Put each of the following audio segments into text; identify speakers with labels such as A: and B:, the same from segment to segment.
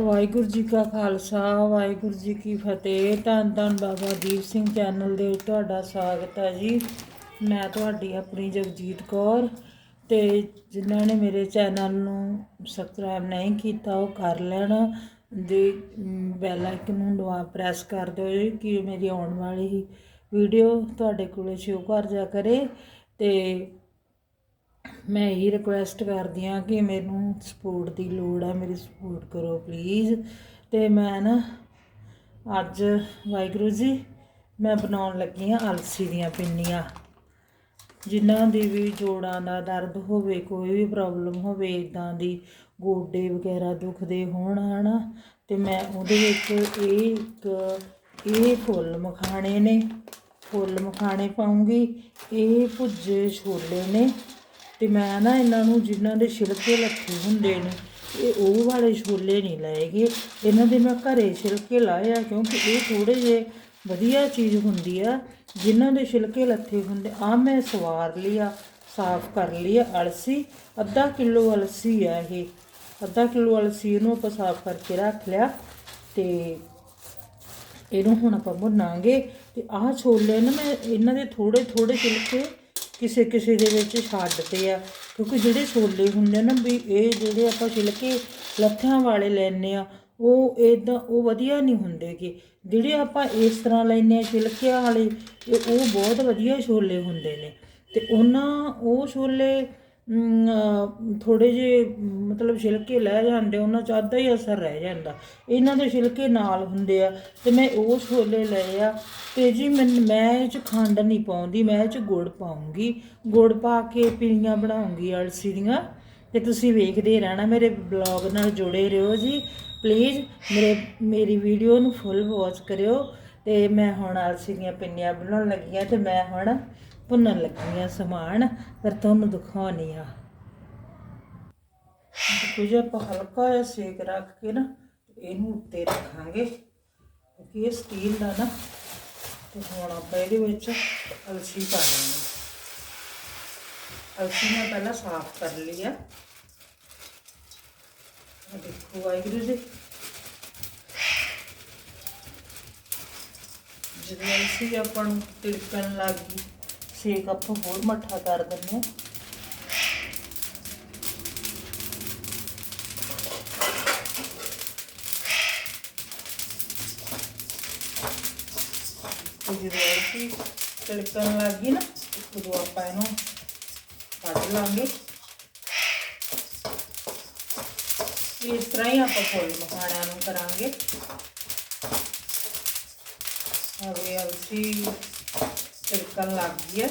A: ਵਾਹਿਗੁਰੂ ਜੀ ਕਾ ਖਾਲਸਾ, ਵਾਹਿਗੁਰੂ ਜੀ ਕੀ ਫਤਿਹ। ਧੰਨ ਧੰਨ ਬਾਬਾ ਦੀਪ ਸਿੰਘ ਚੈਨਲ ਦੇ ਵਿੱਚ ਤੁਹਾਡਾ ਸਵਾਗਤ ਹੈ ਜੀ। ਮੈਂ ਤੁਹਾਡੀ ਆਪਣੀ ਜਗਜੀਤ ਕੌਰ ਤੇ ਜਿਨ੍ਹਾਂ ਨੇ ਮੇਰੇ ਚੈਨਲ ਨੂੰ ਸਬਸਕ੍ਰਾਈਬ ਨਹੀਂ ਕੀਤਾ, ਉਹ ਕਰ ਲੈਣ ਦੇ ਬੈਲ ਆਈਕਨ ਨੂੰ ਦਬਾ ਪ੍ਰੈਸ ਕਰ ਦਿਓ ਜੀ ਕਿ ਮੇਰੀ ਆਉਣ ਵਾਲੀ ਵੀਡੀਓ ਤੁਹਾਡੇ ਕੋਲੇ ਸ਼ੋ ਕਰ ਜਾ ਕਰੇ ਤੇ ਮੈਂ ਇਹੀ ਰਿਕੁਐਸਟ ਕਰਦੀ ਹਾਂ ਕਿ ਮੈਨੂੰ ਸਪੋਰਟ ਦੀ ਲੋੜ ਹੈ ਮੇਰੀ ਸਪੋਰਟ ਕਰੋ ਪਲੀਜ਼ ਤੇ ਮੈਂ ਨਾ ਅੱਜ ਵਾਹਿਗੁਰੂ ਜੀ, ਮੈਂ ਬਣਾਉਣ ਲੱਗੀ ਹਾਂ ਅਲਸੀ ਦੀਆਂ ਪਿੰਨੀਆਂ। ਜਿਨ੍ਹਾਂ ਦੀ ਵੀ ਜੋੜਾਂ ਦਾ ਦਰਦ ਹੋਵੇ, ਕੋਈ ਵੀ ਪ੍ਰੋਬਲਮ ਹੋਵੇ ਇਦਾਂ ਦੀ ਗੋਡੇ ਵਗੈਰਾ ਦੁਖਦੇ ਹੋਣ, ਹਨਾ? ਤੇ ਮੈਂ ਉਹਦੇ ਵਿੱਚ ਇਹ ਇੱਕ, ਇਹ ਫੁੱਲ ਮਖਾਣੇ ਨੇ। ਫੁੱਲ ਮਖਾਣੇ ਪਾਉਂਗੀ, ਇਹ ਭੁੱਜੇ ਛੋਲੇ ਨੇ। ਤੇ ਮੈਂ ਨਾ ਇਹਨਾਂ ਨੂੰ ਜਿਨ੍ਹਾਂ ਦੇ ਛਿਲਕੇ ਲੱਥੇ ਹੁੰਦੇ ਨੇ, ਇਹ ਉਹ ਵਾਲੇ ਛੋਲੇ ਨਹੀਂ ਲਏਗੇ ਇਹਨਾਂ ਦੇ ਮੈਂ ਘਰੇ ਛਿਲਕੇ ਲਾਏ ਆ, ਕਿਉਂਕਿ ਇਹ ਥੋੜੇ ਜੇ ਵਧੀਆ ਚੀਜ਼ ਹੁੰਦੀ ਆ, ਜਿਨ੍ਹਾਂ ਦੇ ਛਿਲਕੇ ਲੱਥੇ ਹੁੰਦੇ ਆ ਮੈਂ ਸਵਾਰ ਲਿਆ, ਸਾਫ਼ ਕਰ ਲਿਆ, ਅਲਸੀ, ਅੱਧਾ ਕਿਲੋ ਅਲਸੀ ਆ ਇਹ। ਅੱਧਾ ਕਿਲੋ ਅਲਸੀ ਨੂੰ ਆਪਾਂ ਸਾਫ਼ ਕਰਕੇ ਰੱਖ ਲਿਆ ਤੇ ਇਹਨੂੰ ਹੁਣ ਆਪਾਂ ਭੁੰਨਾਂਗੇ। ਤੇ ਆਹ ਛੋਲੇ ਨਾ ਮੈਂ ਇਹਨਾਂ ਦੇ ਥੋੜੇ ਥੋੜੇ ਛਿਲਕੇ ਕਿਸੇ ਕਿਸੇ ਦੇ ਵਿੱਚ ਛੱਡਦੇ ਆ। ਕਿਉਂਕਿ ਜਿਹੜੇ ਛੋਲੇ ਹੁੰਦੇ ਨਾ ਵੀ ਇਹ ਜਿਹੜੇ ਆਪਾਂ ਛਿਲਕੇ ਲੱਥਾਂ ਵਾਲੇ ਲੈਨੇ ਆ, ਉਹ ਇਦਾਂ ਉਹ ਵਧੀਆ ਨਹੀਂ ਹੁੰਦੇ ਕਿ ਜਿਹੜੇ ਆਪਾਂ ਇਸ ਤਰ੍ਹਾਂ ਲੈਨੇ ਆ ਛਿਲਕਿਆਂ ਵਾਲੇ, ਇਹ ਉਹ ਬਹੁਤ ਵਧੀਆ ਛੋਲੇ ਹੁੰਦੇ ਨੇ। ਤੇ ਉਹਨਾਂ ਉਹ ਛੋਲੇ ਥੋੜੇ ਜਿਹੇ, ਮਤਲਬ ਛਿਲਕੇ ਲੈ ਜਾਂਦੇ, ਉਹਨਾਂ ਚ ਅੱਧਾ ਹੀ ਅਸਰ ਰਹਿ ਜਾਂਦਾ। ਇਹਨਾਂ ਦੇ ਛਿਲਕੇ ਨਾਲ ਹੁੰਦੇ ਆ ਤੇ ਮੈਂ ਉਹ ਛੋਲੇ ਲਏ ਆ। ਤੇ ਜੀ ਮੈਂ ਮੈਂ ਇਹ ਚ ਖੰਡ ਨਹੀਂ ਪਾਉਂਦੀ, ਮੈਂ ਇਹ ਚ ਗੁੜ ਪਾਉਂਗੀ। ਗੁੜ ਪਾ ਕੇ ਪੀਣੀਆਂ ਬਣਾਉਂਗੀ ਅਲਸੀ ਦੀਆਂ। ਤੇ ਤੁਸੀਂ ਵੇਖਦੇ ਰਹਿਣਾ, ਮੇਰੇ ਬਲੌਗ ਨਾਲ ਜੁੜੇ ਰਹੋ ਜੀ। ਪਲੀਜ਼, ਮੇਰੇ, ਮੇਰੀ ਵੀਡੀਓ ਨੂੰ ਫੁੱਲ ਵਾਚ ਕਰਿਓ। ਤੇ ਮੈਂ ਹੁਣ ਅਲਸੀ ਦੀਆਂ ਪਿੰਨੀਆਂ ਬਣਾਉਣ ਲੱਗੀ ਆ ਤੇ ਮੈਂ ਹੁਣ ਭੁੰਨਣ ਲੱਗੀ ਸਮਾਨ, ਪਰ ਤੁਹਾਨੂੰ ਦਿਖਾਉਣੀ ਆ। ਕੁਝ ਆਪਾਂ ਹਲਕਾ ਜਿਹਾ ਸੇਕ ਰੱਖ ਕੇ ਨਾ, ਇਹਨੂੰ ਉੱਤੇ ਰੱਖਾਂਗੇ, ਕਿਉਂਕਿ ਇਹ ਸਟੀਲ ਦਾ ਨਾ, ਤੇ ਹੁਣ ਆਪਾਂ ਇਹਦੇ ਵਿੱਚ ਅਲਸੀ ਪਾ ਦੇਣੀ ਅਲਸੀ ਮੈਂ ਪਹਿਲਾਂ ਸਾਫ਼ ਕਰ ਲਈ ਆ। ਦੇਖੋ ਵਾਹਿਗੁਰੂ ਜੀ। ਜਦੋਂ ਅਲਸੀ ਆਪਾਂ ਨੂੰ ਤਿੜਕਣ ਲੱਗ ਗਈ ਸੇਕ ਆਪਾਂ ਹੋਰ ਮੱਠਾ ਕਰ ਦਿੰਦੇ ਹਾਂ ਤੇ ਜਦੋਂ ਅਸੀਂ ਤਿੜਕਣ ਲੱਗ ਗਈ ਨਾ ਉਦੋਂ ਆਪਾਂ ਇਹਨੂੰ ਕੱਢ ਲਾਂਗੇ ਇਸ ਲੱਗ ਗਈ ਹੈ।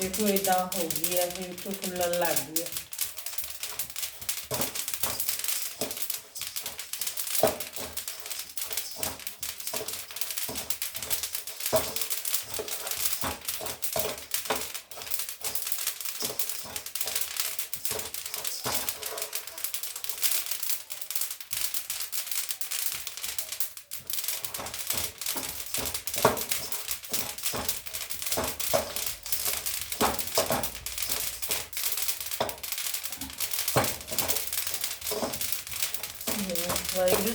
A: ਦੇਖੋ ਇਦਾਂ ਹੋ ਗਈ ਹੈ, ਇਹ ਤੋਂ ਫੁੱਲਣ ਲੱਗ ਗਈ ਹੈ ਵਾਹਿਗੁਰੂ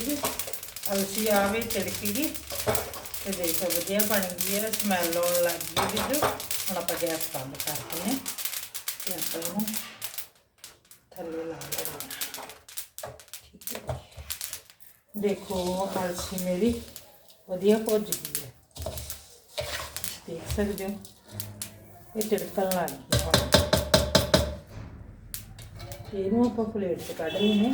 A: ਜੀ ਅਲਸੀ ਵੀ ਤੜਕੀ ਦੀ ਤੇ ਦੇਖੋ ਵਧੀਆ ਬਣ ਗਈ ਹੈ ਸਮੈਲ ਆਉਣ ਲੱਗ ਗਈ ਵਿੱਚ ਹੁਣ ਆਪਾਂ ਗੈਸ ਬੰਦ ਕਰ ਦਿੰਦੇ ਹਾਂ ਤੇ ਆਪਾਂ ਇਹਨੂੰ ਥੱਲੇ ਲਾ ਲੈਂਦੇ ਠੀਕ ਹੈ ਦੇਖੋ ਅਲਸੀ ਮੇਰੀ ਵਧੀਆ ਭੁੱਜ ਗਈ ਹੈ। ਦੇਖ ਸਕਦੇ ਹੋ, ਇਹ ਤੜਕਣ ਲੱਗ ਗਈ ਹੁਣ ਇਹਨੂੰ ਆਪਾਂ ਪਲੇਟ 'ਚ ਕੱਢ ਲੈਨੇ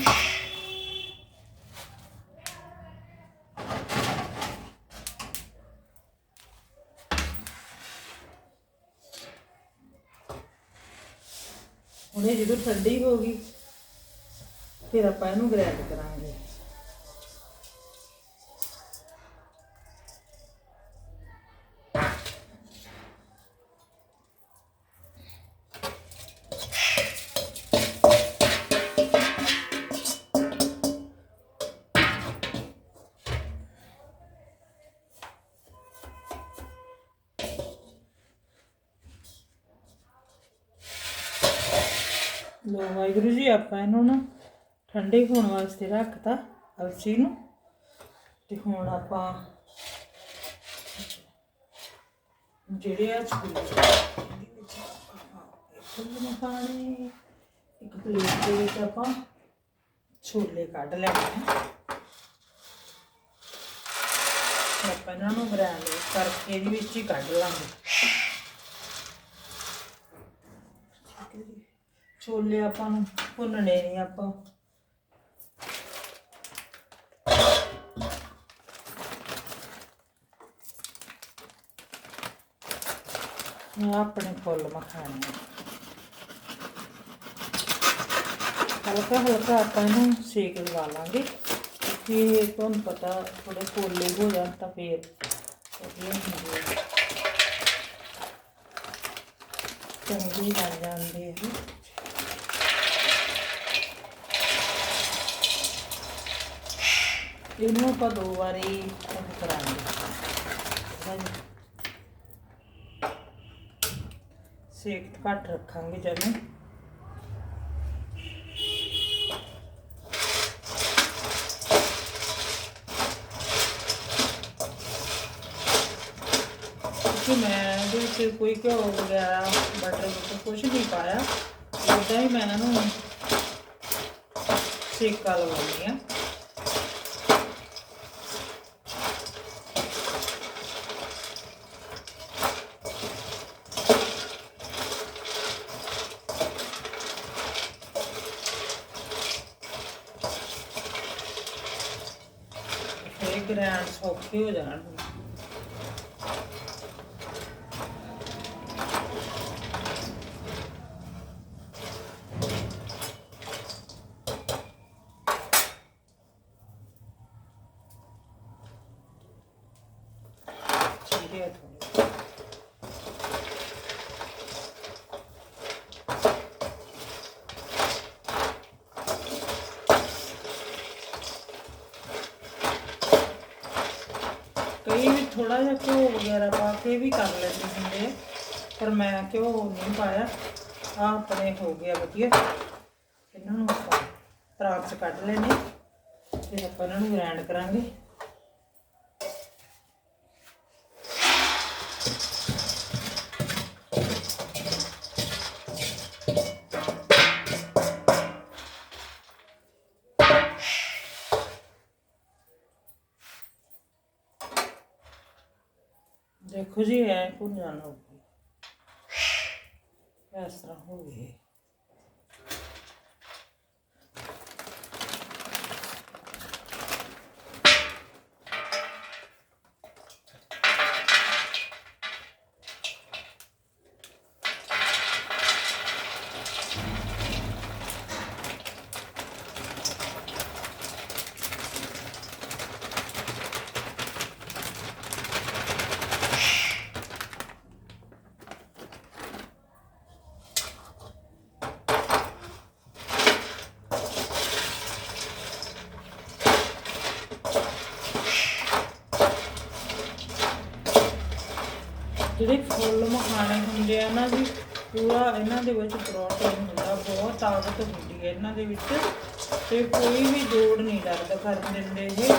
A: ਇਹ ਜਦੋਂ ਠੰਡੀ ਹੋ ਗਈ ਫਿਰ ਆਪਾਂ ਇਹਨੂੰ ਗ੍ਰੈਂਡ ਕਰਾਂਗੇ। ਆਪਾਂ ਇਹਨੂੰ ਨਾ ਠੰਡੇ ਹੋਣ ਵਾਸਤੇ ਰੱਖਤਾ ਅਲਸੀ ਨੂੰ। ਤੇ ਹੁਣ ਆਪਾਂ ਜਿਹੜੇ ਆ ਛੋਲੇ ਇਹਦੇ ਵਿੱਚ ਆਪਾਂ ਫੁੱਲ ਇੱਕ ਪਲੇਟ ਦੇ ਵਿੱਚ ਆਪਾਂ ਛੋਲੇ ਕੱਢ ਲੈਣੇ ਆ। ਆਪਾਂ ਇਹਨਾਂ ਨੂੰ ਗ੍ਰਾਈਂਡ ਕਰਕੇ ਇਹਦੇ ਵਿੱਚ ਹੀ ਕੱਢ ਲਾਂਗੇ ਠੀਕ ਹੈ ਜੀ ਛੋਲੇ ਆਪਾਂ ਨੂੰ ਭੁੰਨਣੇ ਨਹੀਂ ਆਪਾਂ। ਮੈਂ ਆਪਣੇ ਫੁੱਲ ਮਖਾਣੇ ਹਲਕਾ ਹਲਕਾ ਆਪਾਂ ਇਹਨੂੰ ਸੇਕ ਲਵਾ ਲਾਂਗੇ। ਕਿ ਤੁਹਾਨੂੰ ਪਤਾ ਥੋੜੇ ਕੋਲੇ ਹੋ ਜਾਣ ਤਾਂ ਫੇਰ ਵਧੀਆ ਹੁੰਦੇ ਆ। ਚੰਗੇ ਜਾਂਦੇ ਆ ਇਹਨੂੰ ਆਪਾਂ ਦੋ ਵਾਰੀ ਕਰਾਂਗੇ। ਸੇਕ ਘੱਟ ਰੱਖਾਂਗੇ ਜਦੋਂ ਕਿ ਮੈਂ ਇਹਦੇ ਵਿੱਚ ਕੋਈ ਘਿਓ ਵਗੈਰਾ ਬਟਰ ਵਗੈਰਾ ਕੁਝ ਨਹੀਂ ਪਾਇਆ। ਉਦਾਂ ਹੀ ਮੈਂ ਇਹਨਾਂ ਇਹਨੂੰ ਸੇਕਾ ਲਵਾਉਣੀ ਆ ਫਿਰ ਗ੍ਰੈਂਡ ਸੌਖੇ ਹੋ ਜਾਣ ਚੀਰੇ ਆ ਥੋੜੇ ਕਈ ਵੀ ਥੋੜਾ ਜਿਹਾ ਘਿਓ ਵਗੈਰਾ ਪਾ ਕੇ ਵੀ ਕਰ ਲੈਂਦੇ ਹੁੰਦੇ ਆ, ਪਰ ਮੈਂ ਘਿਓ ਨਹੀਂ ਪਾਇਆ। ਆ ਆਪਣੇ ਹੋ ਗਿਆ ਵਧੀਆ। ਇਹਨਾਂ ਨੂੰ ਆਪਾਂ ਤਰਾਕ ਚ ਕੱਢ ਲੈਣੇ ਫਿਰ ਆਪਾਂ ਇਹਨਾਂ ਨੂੰ ਗ੍ਰਾਈਂਡ ਕਰਾਂਗੇ। ਦੇਖੋ ਜੀ ਐ ਭੁੰਨ ਜਾਣਾ ਇਸ ਤਰ੍ਹਾਂ ਹੋ ਗਏ। ਜਿਹੜੇ ਫੁੱਲ ਮਖਾਣੇ ਹੁੰਦੇ ਆ ਨਾ ਜੀ, ਪੂਰਾ ਇਹਨਾਂ ਦੇ ਵਿੱਚ ਪ੍ਰੋਟੀਨ ਹੁੰਦਾ, ਬਹੁਤ ਤਾਕਤ ਹੁੰਦੀ ਹੈ ਇਹਨਾਂ ਦੇ ਵਿੱਚ ਤੇ ਕੋਈ ਵੀ ਜੋੜ ਨਹੀਂ ਲੱਗਦਾ ਕਰ ਦਿੰਦੇ ਇਹ।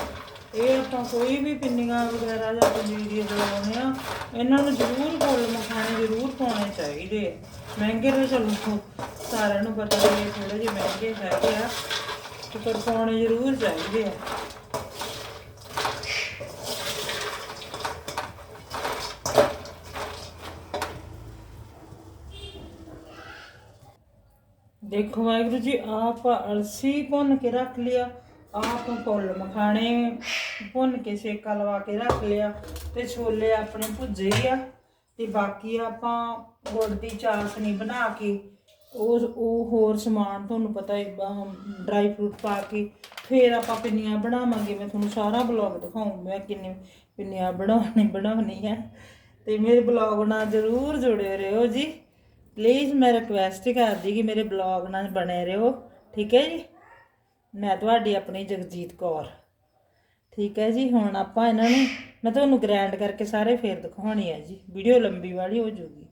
A: ਇਹ ਆਪਾਂ ਕੋਈ ਵੀ ਪਿੰਨੀਆਂ ਵਗੈਰਾ ਜਾਂ ਪੰਜੀਰੀ ਦਵਾਉਂਦੇ ਆ ਇਹਨਾਂ ਨੂੰ ਜ਼ਰੂਰ ਫੁੱਲ ਮਖਾਣੇ ਜ਼ਰੂਰ ਪਾਉਣੇ ਚਾਹੀਦੇ ਆ। ਮਹਿੰਗੇ ਤਾਂ ਚਲੋ, ਸਾਰਿਆਂ ਨੂੰ ਪਤਾ ਵੀ ਇਹ ਥੋੜੇ ਜਿਹੇ ਮਹਿੰਗੇ ਹੈਗੇ ਆ ਤੇ ਪਰ ਪਾਉਣੇ ਜ਼ਰੂਰ ਚਾਹੀਦੇ ਆ। ਦੇਖੋ ਵਾਹਿਗੁਰੂ ਜੀ, ਆਪ ਅਲਸੀ ਭੁੰਨ ਕੇ ਰੱਖ ਲਿਆ, ਆਪ ਫੁੱਲ ਮਖਾਣੇ ਭੁੰਨ ਕੇ ਸੇਕਾ ਲਵਾ ਕੇ ਰੱਖ ਲਿਆ ਤੇ ਛੋਲੇ ਆਪਣੇ ਭੁੱਜੇ ਆ ਤੇ ਬਾਕੀ ਆਪਾਂ ਗੁੜ ਦੀ ਚਾਸ਼ਨੀ ਬਣਾ ਕੇ ਉਹ ਉਹ ਹੋਰ ਸਮਾਨ ਤੁਹਾਨੂੰ ਪਤਾ ਹੈ ਡਰਾਈ ਫਰੂਟ ਪਾ ਕੇ ਫਿਰ ਆਪਾਂ ਪਿੰਨੀਆਂ ਬਣਾਵਾਂਗੇ। ਮੈਂ ਤੁਹਾਨੂੰ ਸਾਰਾ ਬਲੌਗ ਦਿਖਾਉਂ ਮੈਂ ਕਿੰਨੇ ਪਿੰਨੀਆਂ ਬਣਾਉਣੀ ਬਣਾਉਣੀ ਹੈ ਤੇ ਮੇਰੇ ਬਲੌਗ ਨਾਲ ਜ਼ਰੂਰ ਜੁੜੇ ਰਹੋ ਜੀ। ਪਲੀਜ਼ ਮੈਂ ਰਿਕਵੈਸਟ ਕਰਦੀ ਕਿ ਮੇਰੇ ਬਲੌਗ ਨਾਲ ਬਣੇ ਰਹੋ, ਠੀਕ ਹੈ ਜੀ? ਮੈਂ ਤੁਹਾਡੀ ਆਪਣੀ ਜਗਜੀਤ ਕੌਰ। ਠੀਕ ਹੈ ਜੀ, ਹੁਣ ਆਪਾਂ ਇਹਨਾਂ ਨੂੰ, ਮੈਂ ਤੁਹਾਨੂੰ ਗ੍ਰੈਂਡ ਕਰਕੇ ਸਾਰੇ ਫੇਰ ਦਿਖਾਉਣੀ ਹੈ ਜੀ। ਵੀਡੀਓ ਲੰਬੀ ਵਾਲੀ ਹੋ ਜਾਊਗੀ।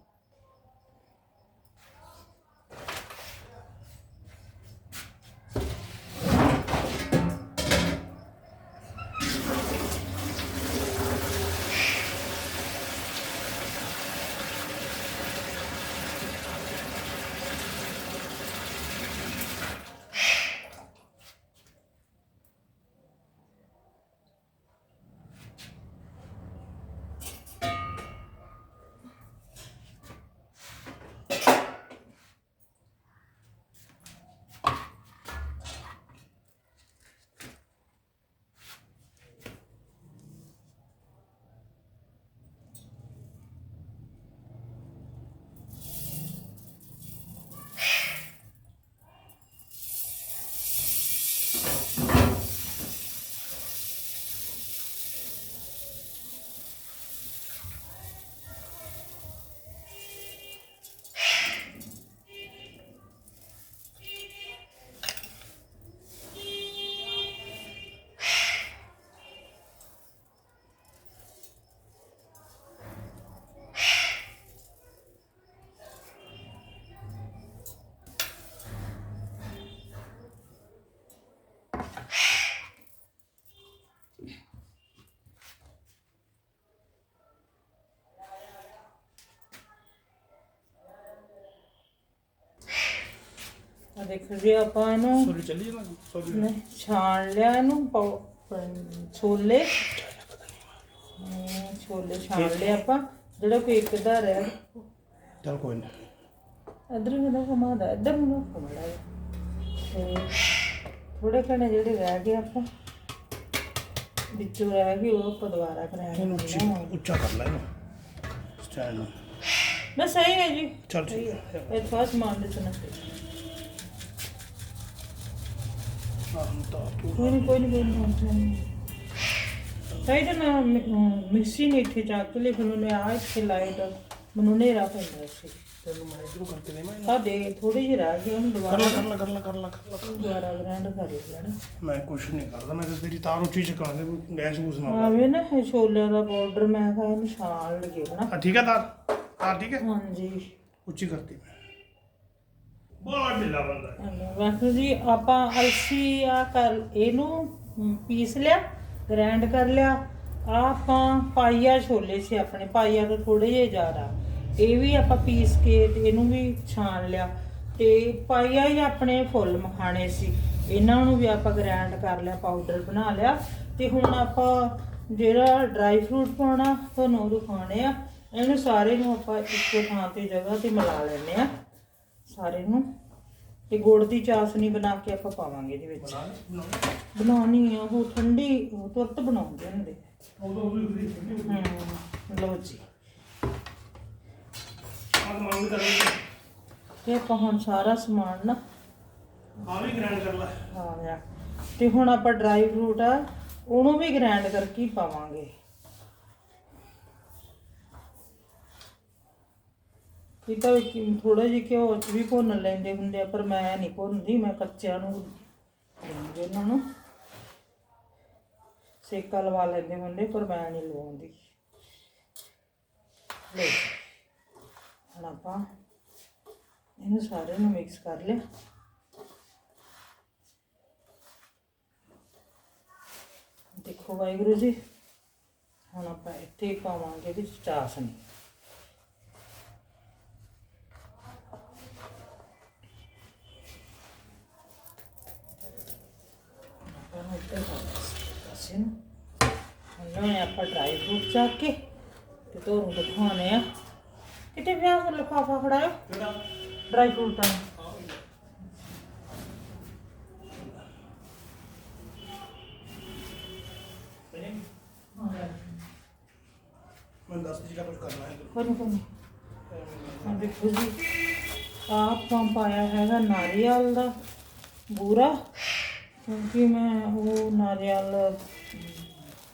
A: ਦੇਖੋ ਜੀ ਆਪਾਂ ਇਹਨੂੰ
B: ਸੋਰੀ ਚੱਲੀ ਜਾਣਾ ਸੋਰੀ
A: ਨੇ ਛਾਣ ਲਿਆ ਇਹਨੂੰ ਪਾਉ- ਪ- ਛੋਲੇ। ਹਮ, ਛੋਲੇ ਛਾਣ ਲਿਆ ਆਪਾਂ ਜਿਹੜਾ ਕੋਈ ਇੱਕ ਦਾ ਰਹਿ
B: ਚਲ ਕੋਈ ਨਹੀਂ
A: ਇਧਰ ਨੂੰ ਘੁਮਾਦਾ ਇਧਰ ਨੂੰ ਘੁਮਾਦਾ ਤੇ ਥੋੜੇ ਕਣੇ ਜਿਹੜੇ ਰਹਿ ਗਏ ਆਪਾਂ ਵਿੱਚੋਂ ਰਹਿ ਗਏ ਉਹ ਆਪਾਂ ਦੁਬਾਰਾ
B: ਇਹਨੂੰ ਉੱਚੀ
A: ਕਰਾਂਗੇ
B: ਉੱਚਾ ਕਰ ਲੈ ਇਹਨੂੰ। ਸਟੈਂਡ ਨੂੰ।
A: ਮੈਂ ਸਹੀ ਹੈ ਜੀ।
B: ਚੱਲ ਠੀਕ ਹੈ।
A: ਇਹ ਫਾਸ ਮਾਰ ਦੇ ਸੁਣਾ
B: ਆਹ ਤਾਂ ਤੂੰ
A: ਕੋਈ ਨਹੀਂ ਕੋਈ ਨਹੀਂ ਕੋਈ ਨਹੀਂ ਸਹੀ ਤਾਂ ਨਾ ਮਿ- ਮਿਕਸੀ ਨੇ ਇੱਥੇ ਚੱਕ ਕੇ ਫਿਰ ਉਹਨੇ ਆ ਇੱਥੇ ਲਾਈਟ। ਮੈਨੂੰ ਨੇਰਾ ਪੈਂਦਾ ਸੀ
B: ਤੈਨੂੰ ਮੈਂ ਇਧਰੋਂ ਕਰਕੇ ਦੇਵਾਂ
A: ਆ ਦੇ ਥੋੜੀ ਜਿਹੀ ਰਹਿ ਗਈ ਉਹਨੂੰ
B: ਕਰ
A: ਦੁਬਾਰਾ
B: ਲੈ ਕਰ ਲੈ ਕਰ ਲੈ ਕਰ ਲੈ ਕਰ ਲੈ।
A: ਦੁਬਾਰਾ ਗ੍ਰਾਈਂਡ ਕਰ ਲੈਣਾ
B: ਮੈਂ ਕੁਛ ਨਹੀਂ ਕਰਦਾ ਮੈਂ ਤਾਂ ਤੇਰੀ ਤਾਰ ਉੱਚੀ ਚਕਾ ਦੇ ਗੈਸ ਗੂਸ ਨਾ
A: ਆਵੇ ਨਾ ਛੋਲਿਆਂ ਦਾ ਪਾਊਡਰ ਮੈਂ ਕਿਹਾ ਛਾਣ ਲਗੇ ਹਨਾ?
B: ਠੀਕ ਹੈ ਤਾਰ? ਤਾਰ ਠੀਕ ਹੈ?
A: ਹਾਂਜੀ।
B: ਉੱਚੀ ਕਰਤੀ ਮੈਂ। ਬਹੁਤ ਢਿੱਲਾ ਬੰਦਾ ਹੈ।
A: ਵੈਸੇ ਜੀ, ਆਪਾਂ ਅਲਸੀ ਆ ਕਰ, ਇਹਨੂੰ ਪੀਸ ਲਿਆ ਗ੍ਰਾਈਂਡ ਕਰ ਲਿਆ। ਆਹ ਆਪਾਂ ਪਾਈਆ ਛੋਲੇ ਸੀ ਆਪਣੇ, ਪਾਈਆ ਤੋਂ ਥੋੜੇ ਜਿਹੇ ਜ਼ਿਆਦਾ। ਇਹ ਵੀ ਆਪਾਂ ਪੀਸ ਕੇ ਤੇ ਇਹਨੂੰ ਵੀ ਛਾਣ ਲਿਆ। ਤੇ ਪਾਈਆ ਹੀ ਆਪਣੇ ਫੁੱਲ ਮਖਾਣੇ ਸੀ। ਇਹਨਾਂ ਨੂੰ ਵੀ ਆਪਾਂ ਗ੍ਰਾਈਂਡ ਕਰ ਲਿਆ ਪਾਊਡਰ ਬਣਾ ਲਿਆ। ਤੇ ਹੁਣ ਆਪਾਂ ਜਿਹੜਾ ਡਰਾਈ ਫਰੂਟ ਪਾਉਣਾ ਤੁਹਾਨੂੰ ਉਹ ਦਿਖਾਉਣੇ ਆ। ਇਹਨੂੰ ਸਾਰੇ ਨੂੰ ਆਪਾਂ ਇੱਕੋ ਥਾਂ ਤੇ ਜਗ੍ਹਾ ਤੇ ਮਿਲਾ ਲੈਣੇ ਆ। ਸਾਰੇ ਨੂੰ। ਤੇ ਗੁੜ ਦੀ ਚਾਸ਼ਨੀ ਬਣਾ ਕੇ ਆਪਾਂ ਪਾਵਾਂਗੇ ਇਹਦੇ ਵਿੱਚ। ਬਣਾਉਣੀ ਆ ਉਹ ਠੰਡੀ ਉਹ ਤੁਰਤ ਬਣਾਉਂਦੇ ਹੁੰਦੇ।
B: ਹੀ
A: ਲਓ ਜੀ। ਤੇ ਆਪਾਂ ਹੁਣ ਸਾਰਾ ਸਮਾਨ ਨਾ
B: ਆ ਵੀ ਗ੍ਰਾਈਂਡ ਕਰ ਲੈ।
A: ਗਿਆ ਤੇ ਹੁਣ ਆਪਾਂ ਡਰਾਈ ਫਰੂਟ ਆ ਉਹਨੂੰ ਵੀ ਗ੍ਰਾਈਂਡ ਕਰਕੇ ਹੀ ਪਾਵਾਂਗੇ। ਇਹ ਤਾਂ ਥੋੜਾ ਜਿਹਾ ਘਿਓ ਚ ਵੀ ਭੁੰਨ ਲੈਂਦੇ ਹੁੰਦੇ ਆ, ਪਰ ਮੈਂ ਨਹੀਂ ਭੁੰਨਦੀ, ਮੈਂ ਕੱਚਿਆਂ ਨੂੰ ਦਿੰਦੀ ਇਹਨਾਂ ਨੂੰ। ਸੇਕਾ ਲਵਾ ਲੈਂਦੇ ਹੁੰਦੇ, ਪਰ ਮੈਂ ਨਹੀਂ ਲਵਾਉਂਦੀ। ਲਓ ਹੁਣ ਆਪਾਂ ਇਹਨੂੰ ਸਾਰੇ ਨੂੰ ਮਿਕਸ ਕਰ ਲਿਆ। ਦੇਖੋ ਵਾਹਿਗੁਰੂ ਜੀ, ਹੁਣ ਆਪਾਂ ਇੱਥੇ ਹੀ ਪਾਵਾਂਗੇ ਵਿੱਚ ਚਾਸ਼ਨੀ ਆਪਾਂ ਨੂੰ ਆਪਾਂ ਡਰਾਈ ਫਰੂਟ ਚੱਕ ਕੇ ਤੇ ਤੁਹਾਨੂੰ ਦਿਖਾਉਣੇ ਆ ਕਿਤੇ ਵਿਆਹ ਦਾ ਲਿਫਾਫਾ ਫੜਾਇਓ ਡਰਾਈ ਫਰੂਟਾਂ ਨੂੰ
B: ਮੈਂ ਦੱਸ ਜਿਹੜਾ ਕੁਝ ਕਰਨਾ ਹੈ
A: ਕੋਈ ਨਹੀਂ। ਹਾਂ ਦੇਖੋ ਜੀ ਆਪਾਂ ਪਾਇਆ ਹੈਗਾ ਨਾਰੀਅਲ ਦਾ, ਬੂਰਾ। ਕਿਉਂਕਿ ਮੈਂ ਉਹ ਨਾਰੀਅਲ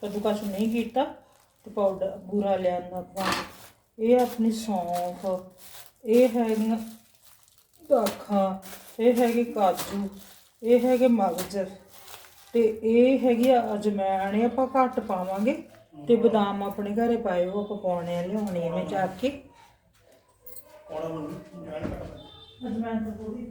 A: ਕਦੂਕਸ ਨਹੀਂ ਕੀਤਾ ਤੇ ਪਾਊਡਰ ਬੂਰਾ ਲਿਆਂਦਾ ਆਪਾਂ ਇਹ ਆਪਣੀ ਸੌਂਫ, ਇਹ ਹੈਗੀਆਂ ਦਾਖਾਂ, ਇਹ ਹੈਗੇ ਕਾਜੂ, ਇਹ ਹੈਗੇ ਮਗਜ ਤੇ ਇਹ ਹੈਗੀ ਆ ਅਜਮੈਣ, ਇਹ ਆਪਾਂ ਘੱਟ ਪਾਵਾਂਗੇ ਤੇ ਬਦਾਮ ਆਪਣੇ ਘਰੇ ਪਾਏ ਉਹ ਆਪਾਂ ਪਾਉਣੇ ਆ ਲਿਆਉਣੇ ਐਵੇਂ ਚੱਕ ਕੇ। ਅਜਮੈਣ ਤਾਂ ਥੋੜੀ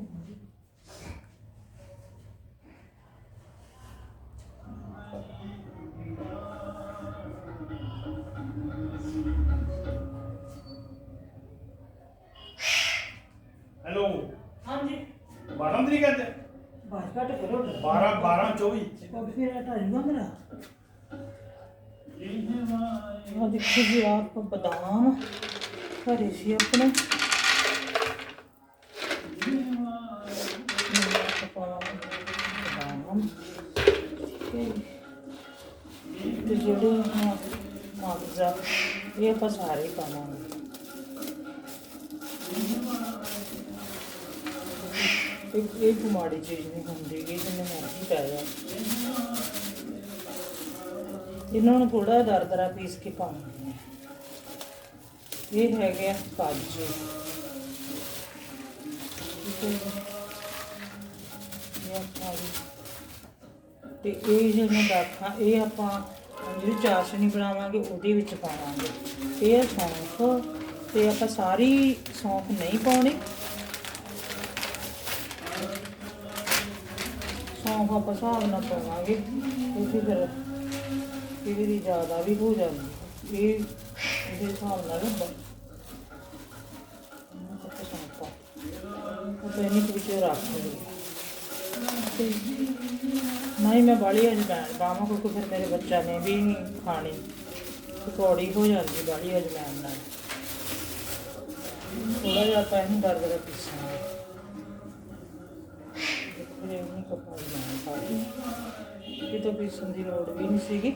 B: ਹੈਲੋ।
A: ਹਾਂਜੀ।
B: 12 ਤਰੀਕ ਹੈ ਤੇ
A: ਬਾਜ ਘੱਟ ਕਰੋ।
B: 12 12 24
A: ਕਬ ਫਿਰ ਜੂਗਾ ਮੇਰਾ। ਆ ਦੇਖੋ ਜੀ ਆਪ ਬਦਾਮ ਘਰੇ ਸੀ ਆਪਣੇ। ਬਦਾਮ ਤੇ ਜਿਹੜੇ ਮਗਜ਼ਾ ਇਹ ਆਪਾਂ ਸਾਰੇ ਪਾਵਾਂਗੇ। ਇਹ ਇਹ ਕੋਈ ਮਾੜੀ ਚੀਜ਼ ਨਹੀਂ ਹੁੰਦੀ ਕਿ ਜਿੰਨੇ ਮਰਜ਼ੀ ਪੈ ਜਾ ਇਹਨਾਂ ਨੂੰ ਥੋੜਾ ਦਰਦਰਾ ਪੀਸ ਕੇ ਪਾਉਣਾ ਇਹ ਹੈਗੇ ਆ ਕਾਜੂ। ਤੇ ਇਹ ਜਿਹੜਾ ਦਾਖਾਂ ਇਹ ਆਪਾਂ ਜਿਹੜੀ ਚਾਸ਼ਨੀ ਬਣਾਵਾਂਗੇ, ਉਹਦੇ ਵਿੱਚ ਪਾਵਾਂਗੇ। ਇਹ ਆ ਸੌਂਫ, ਤੇ ਆਪਾਂ ਸਾਰੀ ਸੌਂਫ ਨਹੀਂ ਪਾਉਣੀ। ਸੌਂਫ ਆਪਾਂ ਹਿਸਾਬ ਨਾਲ ਪਾਵਾਂਗੇ ਕਿਉਂਕਿ ਫਿਰ ਇਹਦੀ ਜ਼ਿਆਦਾ ਵੀ ਹੋ ਜਾਂਦੀ ਇਹ ਇਹਦੇ ਹਿਸਾਬ ਨਾਲ ਬਣ ਵਿੱਚ ਰੱਖ ਲਈਏ ਨਹੀਂ, ਮੈਂ ਬਾਲੀ ਅਜਮੈਨ ਪਾਵਾਂ, ਕਿਉਂਕਿ ਫਿਰ ਮੇਰੇ ਬੱਚਾ ਨੇ ਵੀ ਨਹੀਂ ਖਾਣੀ। ਪਕੌੜੀ ਹੋ ਜਾਂਦੀ ਬਾਲੀ ਅਜਮੈਨ ਨਾਲ। ਥੋੜਾ ਜਿਹਾ ਆਪਾਂ ਇਹਨੂੰ ਦਰਦਰਾ ਪੀਸਾਂਗੇ। ਦੇਖੋ ਇਹ ਨਹੀਂ ਪਕੌੜੀ ਨਾਲ ਪਾ ਪੀਸਣ ਦੀ ਲੋੜ ਵੀ ਨਹੀਂ ਸੀਗੀ।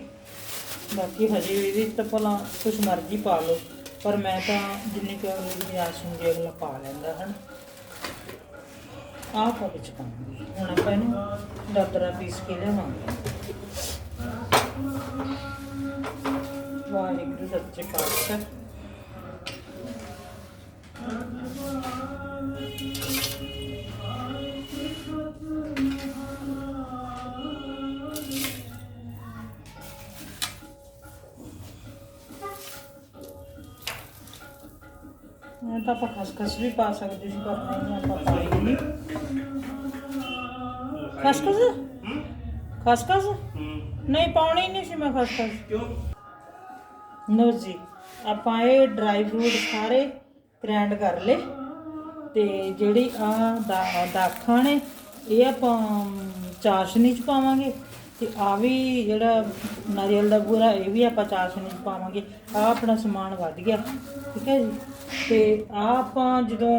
A: ਬਾਕੀ ਹਜੇ ਇਹਦੇ 'ਚ ਤਾਂ ਭਲਾ ਕੁਛ ਮਰਜ਼ੀ ਪਾ ਲਓ। ਪਰ ਮੈਂ ਤਾਂ ਜਿੰਨੀ ਕੁ ਅਗਲੇ ਆਸ ਹੁੰਦੀ ਅਗਲਾ ਪਾ ਲੈਂਦਾ, ਹਨ। ਆਹ ਪਾ ਵਿੱਚ ਪਾਉਂਗੀ ਹੁਣ ਆਪਾਂ ਇਹਨੂੰ ਦਰਦਰਾ ਪੀਸ ਕੇ ਲਿਆਵਾਂਗੇ। ਵਾਹਿਗੁਰੂ ਸੱਚੇ ਪਾਤਸ਼ਾਹ ਤਾਂ ਆਪਾਂ ਖਸਖਸ ਵੀ ਪਾ ਸਕਦੇ ਸੀ ਪਰ ਨਹੀਂ ਆਪਾਂ ਪਾਈ ਨਹੀਂ। ਖਸਖਸ? ਖਸਖਸ? ਨਹੀਂ ਪਾਉਣੀ ਨਹੀਂ ਸੀ ਮੈਂ ਖਸਖਸ।
B: ਕਿਉਂ?
A: ਨੋ ਜੀ ਆਪਾਂ ਇਹ ਡਰਾਈ ਫਰੂਟ ਸਾਰੇ ਗ੍ਰਾਈਂਡ ਕਰ ਲਏ। ਤੇ ਜਿਹੜੀ ਆ ਦਾਖਾਂ ਨੇ ਇਹ ਆਪਾਂ ਚਾਸ਼ਨੀ ਚ ਪਾਵਾਂਗੇ। ਤੇ ਆ ਵੀ ਜਿਹੜਾ ਨਾਰੀਅਲ ਦਾ ਬੂਰਾ, ਇਹ ਵੀ ਆਪਾਂ ਚਾਸ਼ਨੀ ਚ ਪਾਵਾਂਗੇ। ਆ ਆਪਣਾ ਸਮਾਨ ਵੱਧ ਗਿਆ, ਠੀਕ ਹੈ ਜੀ? ਤੇ ਆ ਆਪਾਂ ਜਦੋਂ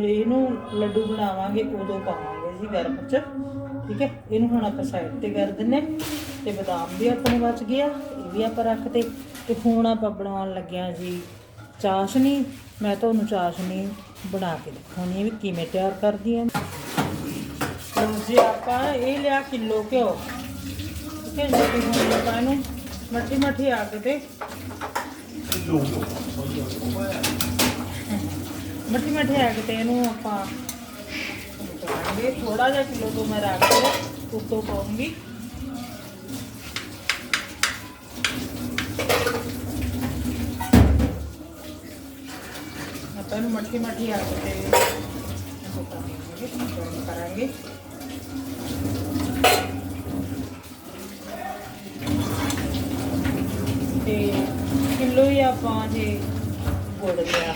A: ਇਹਨੂੰ ਲੱਡੂ ਬਣਾਵਾਂਗੇ, ਉਦੋਂ ਪਾਵਾਂਗੇ ਜੀ ਗਰਮ ਚ ਠੀਕ ਹੈ? ਇਹਨੂੰ ਹੁਣ ਆਪਾਂ ਸਾਈਡ ਤੇ ਕਰ ਦਿੰਨੇ ਤੇ ਬਦਾਮ ਵੀ ਆਪਣੇ ਬਚ ਗਿਆ, ਇਹ ਵੀ ਆਪਾਂ ਰੱਖਦੇ ਤੇ ਹੁਣ ਆਪਾਂ ਬਣਾਉਣ ਲੱਗਿਆ ਜੀ ਚਾਸ਼ਨੀ। ਮੈਂ ਤੁਹਾਨੂੰ ਚਾਸ਼ਨੀ ਬਣਾ ਕੇ ਦਿਖਾਉਣੀ ਹੈ ਵੀ ਕਿਵੇਂ ਤਿਆਰ ਕਰਦੀ ਹਾਂ ਲਓ ਜੀ, ਆਪਾਂ ਇਹ ਲਿਆ ਕਿਲੋ ਘਿਓ। ਠੀਕ ਹੈ ਆਪਾਂ ਇਹਨੂੰ। ਮੱਠੀ ਮੱਠੀ ਅੱਗ ਤੇ। ਮੱਠੀ ਮੱਠੀ ਅੱਗ ਤੇ ਇਹਨੂੰ ਆਪਾਂ ਕਰਾਂਗੇ ਥੋੜਾ ਜਿਹਾ ਕਿਲੋ ਤੋਂ ਮੈਂ ਰੱਖ ਕੇ ਉੱਤੋਂ ਪਾਉਂਗੀ। ਆਪਾਂ ਇਹਨੂੰ ਮੱਠੀ ਮੱਠੀ ਅੱਗ ਤੇ ਕਰਾਂਗੇ ਗਰਮ ਕਰਾਂਗੇ ਤੇ ਕਿਲੋ ਹੀ ਆਪਾਂ ਜੇ ਗੁੜ ਲਿਆ।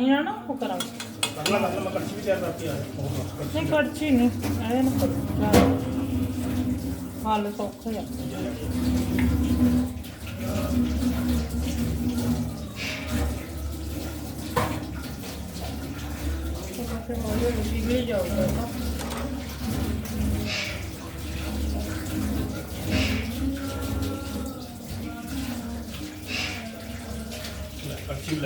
A: ਝਰਨੀ ਨਾ ਨਾ, ਉਹ ਕਰਾਂ
B: ਅਗਲਾ ਮਤਲਬ ਮੈਂ ਕੜਛੀ ਵੀ ਤਿਆਰ ਕਰਤੀ ਆ
A: ਨਹੀਂ, ਕੜਛੀ ਨਹੀਂ, ਐ ਨਾ ਕਰੋ ਹਾਲ ਸੌਖਾ ਹੈ ਫਿਰ ਹੌਲੀ ਹੌਲੀ ਪਿਘਲ ਜਾਊਗਾ ਨਾ
B: ਕੜਛੀ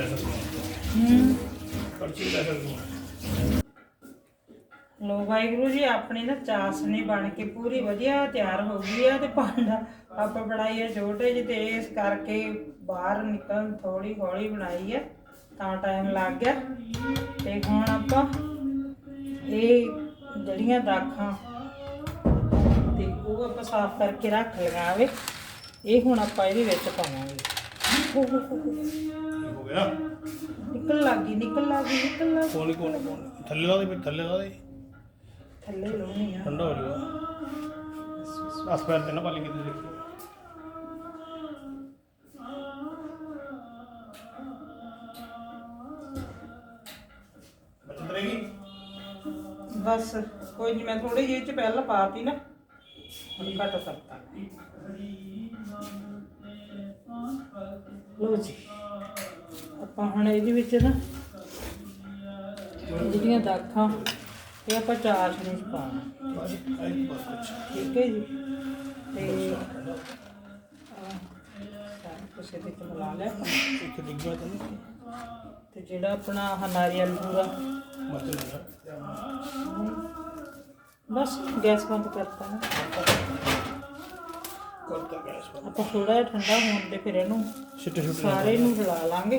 B: ਵੀ ਲੈ ਸਕਦਾ
A: ਹੂੰ
B: ਲੋ
A: ਵਾਹਿਗੁਰੂ ਜੀ, ਆਪਣੀ ਨਾ ਚਾਸਨੀ ਬਣ ਕੇ ਪੂਰੀ ਵਧੀਆ ਤਿਆਰ ਹੋ ਗਈ ਆ ਤੇ ਭਾਂਡਾ ਆਪਾਂ ਬਣਾਈ ਹੈ ਛੋਟੇ ਜਿਹੇ ਤੇ ਇਸ ਕਰਕੇ ਬਾਹਰ ਨਿਕਲਣ ਥੋੜੀ ਹੌਲੀ ਬਣਾਈ ਹੈ ਤਾਂ ਟਾਈਮ ਲੱਗ ਗਿਆ। ਤੇ ਹੁਣ ਆਪਾਂ ਇਹ ਜਿਹੜੀਆਂ ਦਾਖਾਂ ਤੇ ਉਹ ਆਪਾਂ ਸਾਫ਼ ਕਰਕੇ ਰੱਖ ਲਗਾਵੇ ਇਹ ਹੁਣ ਆਪਾਂ ਇਹਦੇ ਵਿੱਚ ਪਾਵਾਂਗੇ। ਹੋ
B: ਗਿਆ।
A: ਨਿਕਲ ਲੱਗੀ ਨਿਕਲ ਲੱਗੀ ਨਿਕਲ ਲੱਗੀ
B: ਕੋਣ ਕੋਣ ਕੋਣ? ਥੱਲੇ ਲਾ ਦੇ ਫਿਰ ਥੱਲੇ ਲਾ ਦੇ।
A: ਥੱਲੇ ਲਾਉਣੀ ਆ।
B: ਠੰਡਾ ਹੋ ਜਾਊਗਾ। ਆਸ ਪੈਰ ਤੇ ਨਾ ਪਾਲੀ ਕਿਤੇ ਦੇਖੀ। ਬਚਤ ਰਹੇਗੀ?
A: ਬਸ ਕੋਈ ਨਹੀਂ ਮੈਂ ਥੋੜੀ ਜਿਹੀ ਚ ਪਹਿਲਾਂ ਪਾਤੀ ਨਾ। ਹੁਣ ਘੱਟ ਸਕਤਾ ਲੋ ਜੀ। ਆਪਾਂ ਹੁਣ ਇਹਦੇ ਵਿੱਚ ਨਾ ਜਿਹੜੀਆਂ ਦਾਖਾਂ ਇਹ ਆਪਾਂ ਚਾਰ ਚਮਚ ਪਾਉਣਾ। ਠੀਕ ਹੈ ਜੀ? ਤੇ ਕੁਛ ਇਹਦੇ ਚ ਮਿਲਾ ਲਿਆ।
B: ਇੱਕ ਡਿੱਗਿਆ ਤਾਂ ਨਹੀਂ
A: ਤੇ ਜਿਹੜਾ ਆਪਣਾ ਆਹ ਨਾਰੀਅਲ ਪੂਰਾ ਬਸ ਗੈਸ ਬੰਦ ਕਰਤਾ ਨਾ।
B: ਕਰਤਾ ਗੈਸ ਬੰਦ
A: ਆਪਾਂ ਥੋੜਾ ਜਿਹਾ ਠੰਡਾ ਹੋਣ ਦੇ ਫਿਰ ਇਹਨੂੰ
B: ਛਿੱਟੇ ਛਿੱਟੇ
A: ਸਾਰੇ ਨੂੰ ਹਿਲਾ ਲਾਂਗੇ।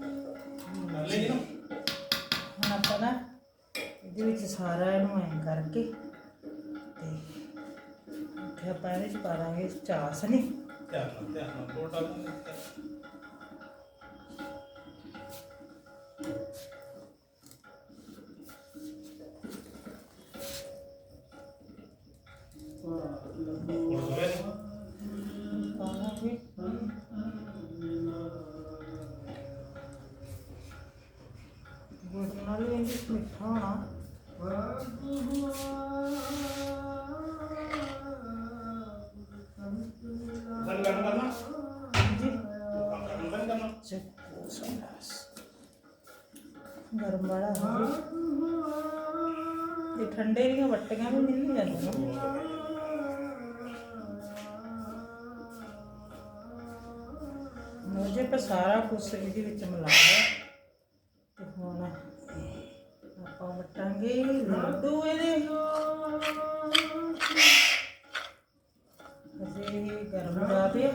A: ਨਾ ਹੁਣ ਆਪਾਂ ਨਾ ਇਹਦੇ ਵਿੱਚ ਸਾਰਾ ਇਹਨੂੰ ਐਂ ਕਰਕੇ ਤੇ ਉੱਥੇ ਆਪਾਂ ਇਹਦੇ ਚ ਪਾ ਦਾਂਗੇ ਚਾਸਨੀ
B: ਧਿਆਨ ਨਾਲ ਧਿਆਨ
A: ਗੁੜ ਨਾਲ ਮਿੱਠਾ ਹੋਣਾ ਚੱਕੋ ਸਾਸ ਗਰਮ ਵਾਲਾ ਹੋ ਇਹ ਠੰਡੇ ਦੀਆਂ ਵੱਟੀਆਂ ਵੀ ਮਿਲ ਜਾਂਦੀਆਂ ਨਾ ਮੋਜੇ ਪਰ ਸਾਰਾ ਕੁਝ ਇਹਦੇ ਵਿੱਚ ਵਟਾਂਗੇ ਲੱਡੂ ਇਹਦੇ ਅਜੇ ਗਰਮ ਜਾਦੇ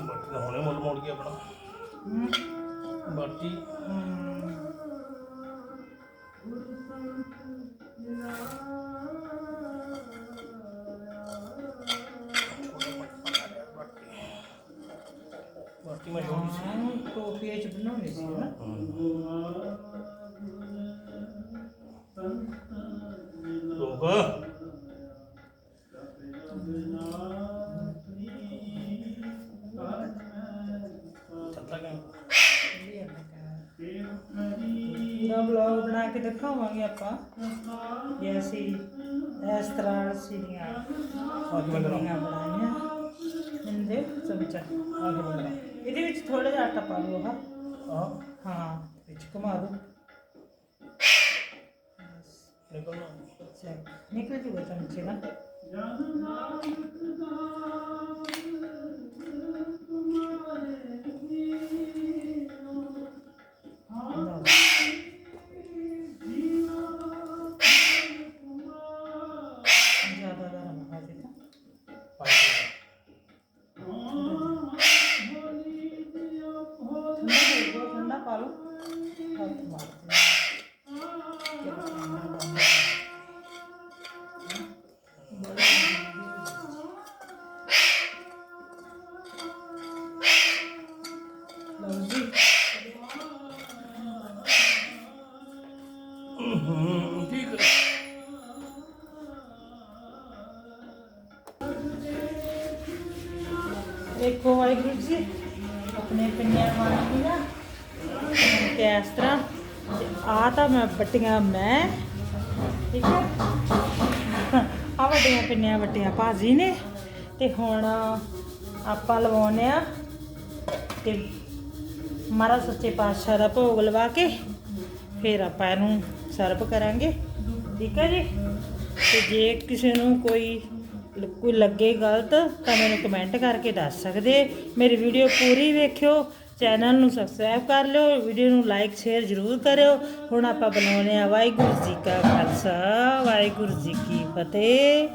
B: ਬਾਟੀ ਦਾ ਹੁਣੇ ਮੁੱਲ ਮੋੜ ਗਿਆ ਆਪਣਾ। ਬਾਟੀ
A: ਹਾਂ ਟੋਪੀਆਂ ਚ ਬਣਾਉਣੀ ਸੀ ਨਾ
B: ਲੋਕ ਚੱਲਦਾ ਕਿ
A: ਪੂਰਾ ਬਲੌਗ ਬਣਾ ਕੇ ਦਿਖਾਵਾਂਗੇ ਆਪਾਂ ਜੇ ਅਸੀਂ ਇਸ ਤਰ੍ਹਾਂ ਸੀੜੀਆਂ
B: ਅੱਜ ਮੈਂ ਕਰਾਂ
A: ਸੀੜੀਆਂ ਬਣਾਈਆਂ ਇਹਦੇ ਚਮਚਾ
B: ਆ ਕੇ ਬੰਦਰਾ
A: ਇਹਦੇ ਵਿੱਚ ਥੋੜਾ ਜਿਹਾ ਆਟਾ ਪਾ ਲਓ ਆਹ
B: ਆ
A: ਹਾਂ ਵਿੱਚ ਘੁਮਾ ਦੇਖੋ ਵਾਹਿਗੁਰੂ ਜੀ, ਆਪਣੇ ਪਿੰਨੀਆਂ ਬਣਦੀਆਂ ਤੇ ਇਸ ਤਰ੍ਹਾਂ ਆ ਤਾਂ ਮੈਂ ਵੱਟੀਆਂ, ਮੈਂ, ਠੀਕ ਹੈ? ਆ ਵੱਡੀਆਂ ਪਿੰਨਿਆਂ ਵੱਟੀਆਂ ਭਾਜੀ ਨੇ, ਤੇ ਹੁਣ ਆਪਾਂ ਲਵਾਉਨੇ ਆ ਤੇ ਮਹਾਰਾਜ ਸੱਚੇ ਪਾਤਸ਼ਾਹ ਦਾ ਭੋਗ ਲਵਾ ਕੇ ਫਿਰ ਆਪਾਂ ਇਹਨੂੰ ਸਰਵ ਕਰਾਂਗੇ, ਠੀਕ ਹੈ ਜੀ? ਤੇ ਜੇ ਕਿਸੇ ਨੂੰ ਕੋਈ ਕੋਈ ਲੱਗੇ ਗਲਤ ਤਾਂ ਮੈਨੂੰ ਕਮੈਂਟ ਕਰਕੇ ਦੱਸ ਸਕਦੇ। ਮੇਰੀ ਵੀਡੀਓ ਪੂਰੀ ਵੇਖਿਓ ਚੈਨਲ ਨੂੰ ਸਬਸਕ੍ਰਾਈਬ ਕਰ ਲਿਓ ਵੀਡੀਓ ਨੂੰ ਲਾਈਕ ਸ਼ੇਅਰ ਜ਼ਰੂਰ ਕਰਿਓ। ਹੁਣ ਆਪਾਂ ਬਣਾਉਨੇ ਆ ਵਾਹਿਗੁਰੂ ਜੀ ਕਾ ਖਾਲਸਾ, ਵਾਹਿਗੁਰੂ ਜੀ ਕੀ ਫਤਿਹ।